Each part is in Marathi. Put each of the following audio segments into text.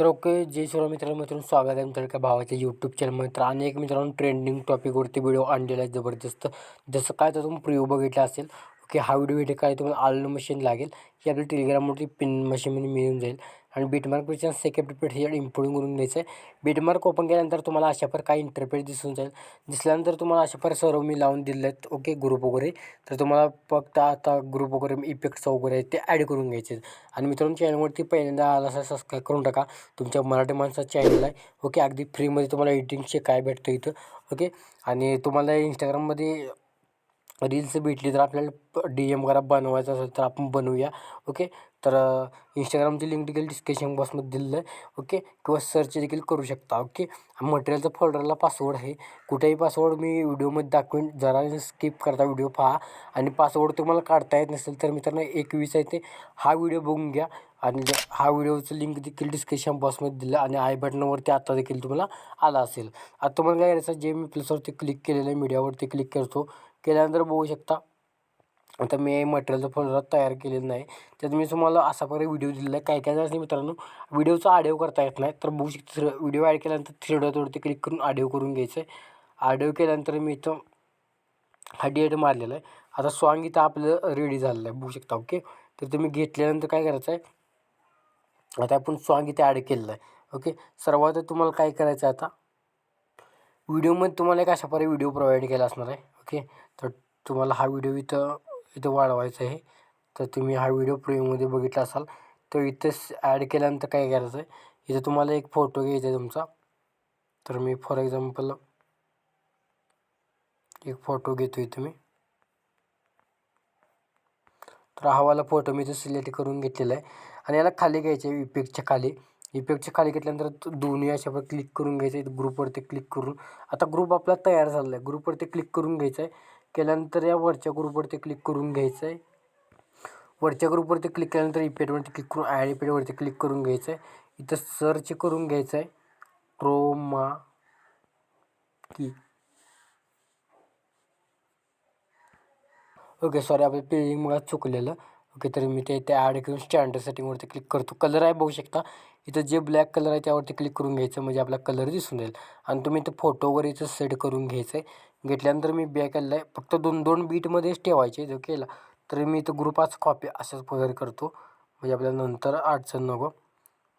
तर ओके. जय शिवराम मित्रांनो मित्रांनो स्वागत आहे मित्रांनो का भावाच्या यूट्यूब चॅनलमध्ये तर आणि एक मित्रांनो ट्रेंडिंग टॉपिकवरती व्हिडिओ आणलेला आहे जबरदस्त. जसं काय तर तुम्ही प्रिव्ह्यू बघितला असेल ओके हा व्हिडिओ व्हिडिओ काय तुम्हाला आलं मशीन लागेल की आपल्या टेलिग्रामवरती पिन मशीनमध्ये मिळून जाईल. आणि बीटमार्कपेक्षा सेकंड रिपीट हे इम्पोर्टिंग करून घ्यायचं आहे बीटमार्क ओपन केल्यानंतर तुम्हाला अशा प्रकारे काही दिसून जाईल. दिसल्यानंतर तुम्हाला अशा प्रकारे सर्व मी लावून दिले आहेत ओके ग्रुप वगैरे. तर तुम्हाला फक्त आता ग्रुप वगैरे इफेक्ट्स वगैरे आहेत ते ॲड करून घ्यायचे आहेत. आणि मित्रांनो चॅनलवरती पहिल्यांदा आला असा सबस्क्राईब करून टाका. तुमच्या मराठी माणसाचा चॅनल आहे. ओके अगदी फ्रीमध्ये तुम्हाला एडिटिंगचे काय भेटतं इथं. ओके आणि तुम्हाला इंस्टाग्राममध्ये रील्स भेटली तर आपल्याला डी एम करा बनवायचं असेल तर आपण बनवूया ओके तर इंस्टाग्रामची लिंक देखील डिस्क्रिप्शन बॉक्समध्ये दिलेलं आहे ओके किंवा सर्च देखील करू शकता ओके मटेरियलचा फोल्डरला पासवर्ड आहे. कुठेही पासवर्ड मी व्हिडिओमध्ये दाखवेन जरा स्किप करता व्हिडिओ पहा. आणि पासवर्ड तुम्हाला काढता येत नसेल तर मित्रांनो एकवीस आहे ते. हा व्हिडिओ बघून घ्या. आणि हा व्हिडिओचं लिंक देखील डिस्क्रिप्शन बॉक्समध्ये दिलं आणि आय बटनावरती आता देखील तुम्हाला आला असेल. आता तुम्हाला काय करायचं जे मी प्लसवरती क्लिक केलेलं आहे मीडियावरती क्लिक करतो. केल्यानंतर बघू शकता. आता मी मटेरियलचं फोल्डर तयार केलेलं नाही. त्यात मी तुम्हाला असा प्रकारे व्हिडिओ दिलेला आहे. काय काय जणांनी मित्रांनो व्हिडिओचा आडिओ करता येत नाही. तर बघू शकता व्हिडिओ ॲड केल्यानंतर थ्री डॉटवरती क्लिक करून आडिओ करून घ्यायचं आहे आडिओ केल्यानंतर मी इथं हा डेट मारलेलं आहे. आता सॉन्ग इथं आपलं रेडी झालेलं आहे. बघू शकता ओके तर तुम्ही घेतल्यानंतर काय करायचं आहे आता आपण सॉन्ग इथे ॲड केलेलं आहे ओके सर्वात तुम्हाला काय करायचं आहे आता व्हिडिओमध्ये तुम्हाला एक अशा प्रकारे व्हिडिओ प्रोव्हाइड केला असणार आहे ओके. तर तुम्हाला हा व्हिडिओ इथं इथं वाढवायचा आहे. तर तुम्ही हा व्हिडिओ प्रिव्ह्यूमध्ये बघितला असाल तर इथं ॲड केल्यानंतर काय करायचं आहे? इथं तुम्हाला एक फोटो घ्यायचा आहे तुमचा. तर मी फॉर एक्झाम्पल एक फोटो घेतो इथं मी. तर हा वाला फोटो मी इथं सिलेक्ट करून घेतलेला आहे. आणि याला खाली घ्यायचे आहे इफेक्टच्या खाली. इफेक्टच्या खाली घेतल्यानंतर दोन्ही अशा क्लिक करून घ्यायचं आहे ग्रुपवरती क्लिक करून. आता ग्रुप आपला तयार झालेला आहे ग्रुपवरती क्लिक करून घ्यायचं आहे केल्यानंतर या वरच्या ग्रुपवरती क्लिक करून घ्यायचं आहे वरच्या ग्रुपवरती क्लिक केल्यानंतर इफेक्टवरती क्लिक करून आय पेडवरती क्लिक करून घ्यायचं आहे इथं सर्च करून घ्यायचं आहे क्रोमा की ओके सॉरी आपलं पेजिंग मला चुकलेलं. ओके तर मी ते त्या ॲड करून स्टँडर्ड सेटिंगवरती क्लिक करतो. कलर आहे बघू शकता. इथं जे ब्लॅक कलर आहे त्यावरती क्लिक करून घ्यायचं म्हणजे आपला कलर दिसून येईल आणि तुम्ही इथं फोटो वगैरे इथं सेट करून घ्यायचं आहे घेतल्यानंतर मी बॅक आलेलं आहे फक्त दोन दोन बीटमध्येच ठेवायचे जो केला तर मी इथं ग्रुपाच कॉपी अशाच प्रकारे करतो. म्हणजे आपल्याला नंतर अडचण नको.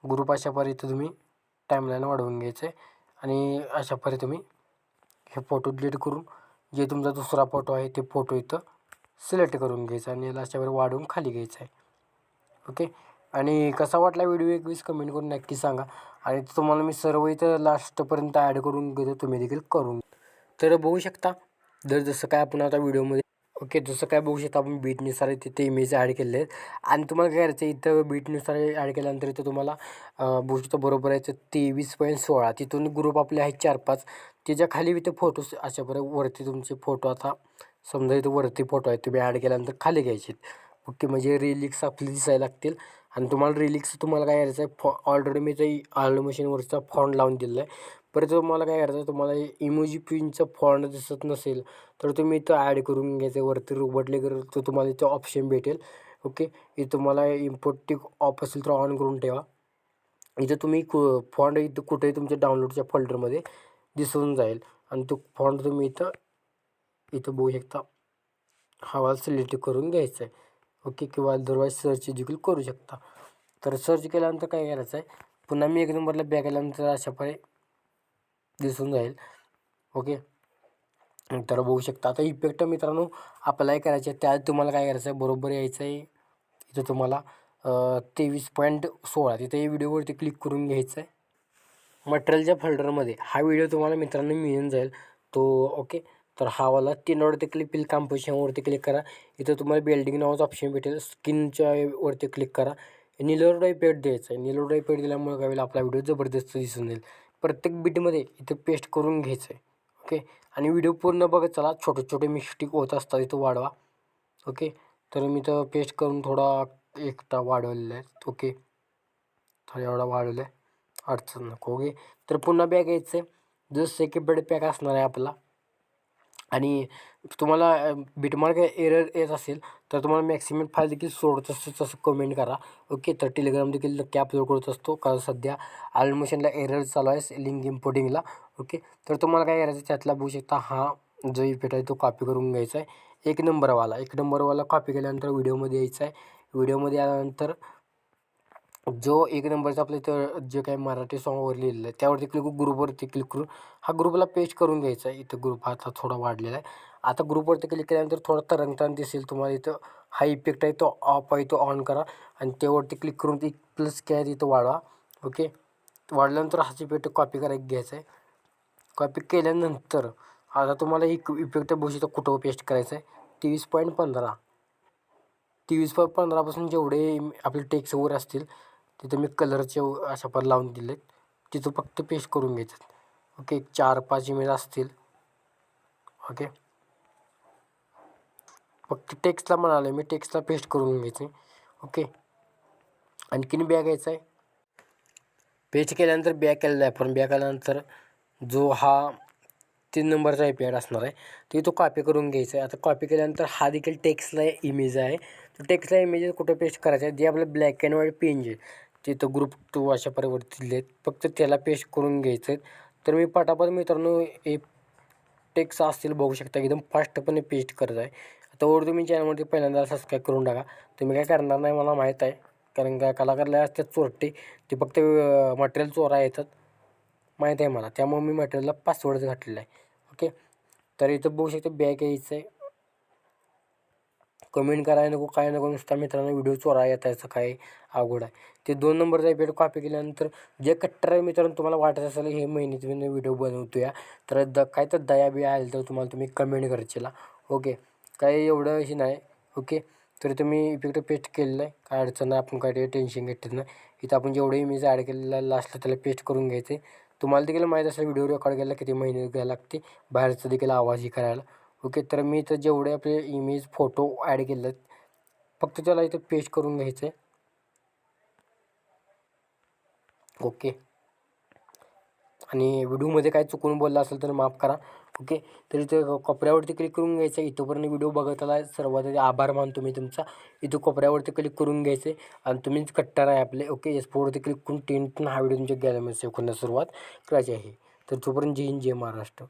ग्रुप अशा इथं तुम्ही टाईमलाईन वाढवून घ्यायचं आहे आणि अशा तुम्ही हे फोटो डिलीट करून जे तुमचा दुसरा फोटो आहे ते फोटो इथं सिलेक्ट करून घ्यायचा आणि याला अशावर वाढवून खाली घ्यायचं आहे. ओके? आणि कसा वाटला व्हिडिओ एकवीस कमेंट करून नक्की सांगा. आणि तुम्हाला मी सर्व इथं लास्टपर्यंत ॲड करून घेतो तुम्ही देखील करून तर बघू शकता जर जसं काय आपण आता व्हिडिओमध्ये ओके जसं काय बघू शकता आपण बीटनुसार तिथे इमेज ॲड केले आहेत. आणि तुम्हाला काय करायचं इथं बीटनुसार ॲड केल्यानंतर इथं तुम्हाला बघू शकता बरोबर आहे तेवीस पॉईंट सोळा. तिथून ग्रुप आपले आहेत चार पाच. त्याच्याखाली इथं फोटोज अशा बरं वरती तुमचे फोटो आता समजा इथं वरती फोटो आहे तुम्ही ॲड केल्यानंतर खाली घ्यायचे ओके म्हणजे रिलिक्स आपले दिसायला लागतील. आणि तुम्हाला रिलिक्स तुम्हाला काय करायचं आहे फॉ ऑलरेडी मी ते आलो मशीनवरचा फॉन्ट लावून दिलेला आहे परत तुम्हाला काय करायचं आहे तुम्हाला इमोजी पिनचं फॉन्ट दिसत नसेल तर तुम्ही इथं ॲड करून घ्यायचं वरती रोबटले करून तर तुम्हाला इथं ऑप्शन भेटेल. ओके इथं तुम्हाला इम्पोर्टिक ऑफ असेल तर ऑन करून ठेवा. इथं तुम्ही कु फॉन्ट इथं कुठेही तुमच्या डाउनलोडच्या फोल्डरमध्ये दिसून जाईल. आणि तो फॉन्ट तुम्ही इथं इथं बघू शकता. हवा सिलेक्ट करून घ्यायचं आहे ओके किंवा अदरवाईज सर्च देखील करू शकता. तर सर्च केल्यानंतर काय करायचं आहे पुन्हा मी एक नंबरला बॅक आल्यानंतर अशा प्रकारे दिसून जाईल. ओके? तर बघू शकता. आता इफेक्ट मित्रांनो अप्लाय करायचे. त्यात तुम्हाला काय करायचं आहे बरोबर यायचं आहे इथं तुम्हाला तेवीस पॉईंट सोळा. तिथं या व्हिडिओवरती क्लिक करून घ्यायचं आहे मटेरियलच्या फोल्डरमध्ये हा व्हिडिओ तुम्हाला मित्रांनो मिळून जाईल. तो ओके? तर हा वाला तीनवरती क्लिक बिल कॉम्पोजिशनवरती क्लिक करा. इथं तुम्हाला बिल्डिंग नावाचं ऑप्शन भेटेल. स्किनच्या वरती क्लिक करा. निलोरडाई पेट द्यायचं आहे. निलोरडाई पेट दिल्यामुळे काय होईल आपला व्हिडिओ जबरदस्त दिसून येईल. प्रत्येक बीटमध्ये इथं पेस्ट करून घ्यायचं आहे ओके आणि व्हिडिओ पूर्ण बघत चला. छोटे छोटे मिस्टेक होत असतात इथं वाढवा. ओके तर मी तर पेस्ट करून थोडा एकटा वाढवलेला आहे. ओके थोडा एवढा वाढवला आहे अडचण नको. ओके तर पुन्हा बॅग यायचं आहे जसं सेकंड पॅक असणार आहे आपला. आणि तुम्हाला बिटमार्क एरर येत असेल तर तुम्हाला मॅक्सिमम फाईल देखील सोडत असतो तसं कमेंट करा. ओके तर टेलिग्राम देखील नक्की अपलोड करत असतो कारण सध्या आलमोशनला एरर चालू आहे लिंक इम्पोर्टिंगला ओके तर तुम्हाला काय करायचं त्यातला बघू शकता हा जो इफेक्ट आहे तो कॉपी करून घ्यायचा आहे. एक नंबरवाला एक नंबरवाला कॉपी केल्यानंतर व्हिडिओमध्ये यायचा आहे. व्हिडिओमध्ये आल्यानंतर जो एक नंबरचा आपल्या इथं जे काही मराठी सॉंगवर लिहिलेलं आहे त्यावरती क्लिक ग्रुपवरती क्लिक करून हा ग्रुपला पेस्ट करून घ्यायचा आहे. इथं ग्रुप आता थोडा वाढलेला आहे. आता ग्रुपवरती क्लिक केल्यानंतर थोडा तरंगताना दिसेल तुम्हाला इथं हा इफेक्ट आहे तो ऑफ आहे तो ऑन करा. आणि त्यावरती क्लिक करून ती प्लस कॅर इथं वाढवा. ओके वाढल्यानंतर हाच इफेक्ट कॉपी करायला घ्यायचा आहे. कॉपी केल्यानंतर आता तुम्हाला एक इफेक्ट बघू कुठं पेस्ट करायचं आहे. तेवीस पॉईंट पंधरा. तेवीस पॉईंट पंधरापासून जेवढे आपले टेक्स वगैरे असतील तिथं मी कलरचे अशा पण लावून दिलेत. तिथं फक्त पेस्ट करून घ्यायचं. ओके एक चार पाच इमेज असतील. ओके. फक्त टेक्स्टला म्हणाले मी टेक्स्टला पेस्ट करून घ्यायचे. ओके. आणखीन बॅग घ्यायचा आहे. पेस्ट केल्यानंतर बॅग केलेला आहे पण बॅग केल्यानंतर जो हा तीन नंबरचा पॅड असणार आहे ते तो कॉपी करून घ्यायचा आहे. आता कॉपी केल्यानंतर हा देखील टेक्स्टला इमेज आहे. तो टेक्स्टला इमेज कुठं पेस्ट करायचा आहे? जे आपलं ब्लॅक अँड व्हाईट पेंज आहे. तिथं ग्रुप टू अशा परिवर्तित आहेत. फक्त त्याला पेश करून घ्यायचं आहे तर मी पटापट मित्रांनो हे टेक्स असतील बघू शकता एकदम फास्टपणे पेस्ट करत आहे. आता वर तुम्ही चॅनलमध्ये पहिल्यांदा सबस्क्राईब करून टाका. तुम्ही काय करणार नाही मला माहीत आहे. कारण का कलाकारला असतात चोरटे. ते फक्त मटेरियल चोरा येतात. माहीत आहे मला. त्यामुळे मी मटेरियलला पासवर्ड घातलेला आहे. ओके तर इथं बघू शकता बॅग यायचं आहे कमेंट करायला नको काय नको नुसता मित्रांनो व्हिडिओ चोरा येतायचं काय अवघड आहे. ते दोन नंबरचा इफेक्ट कॉपी केल्यानंतर जे कट्टर आहे मित्रांनो तुम्हाला वाटत असेल हे महिन्यात मी व्हिडिओ बनवतो या तर द काय तर दया बिया आलं तर तुम्हाला तुम्ही कमेंट करचेला ओके काही एवढं हे नाही. ओके तरी तुम्ही इफेक्ट पेस्ट केलेलं आहे काय अडचण नाही आपण काय टेन्शन घेतलं नाही. इथं आपण जेवढे इमेज ॲड केलेला लास्टला त्याला पेस्ट करून घ्यायचे. तुम्हाला देखील माहीत असेल व्हिडिओ रेकॉर्ड केला किती महिने घ्यायला लागते. बाहेरचं देखील आवाजही करायला. ओके तर मी इथं जेवढे आपले इमेज फोटो ॲड केले आहेत फक्त त्याला इथं पेस्ट करून घ्यायचं आहे ओके. आणि व्हिडिओमध्ये काय चुकून बोललं असेल तर माफ करा. ओके तर इथं कोपऱ्यावरती क्लिक करून घ्यायचं आहे इथंपर्यंत व्हिडिओ बघत आला सर्वात आभार मानतो मी तुमचा. इथं कोपऱ्यावरती क्लिक करून घ्यायचे आणि तुम्हीच कट्टर आहे आपले. ओके एस फोरवरती क्लिक करून टेन हा व्हिडिओ तुमच्या गॅलरीमध्ये सेव्ह करण्यास सुरुवात करायची आहे. तर तोपर्यंत जय हिंद जय महाराष्ट्र.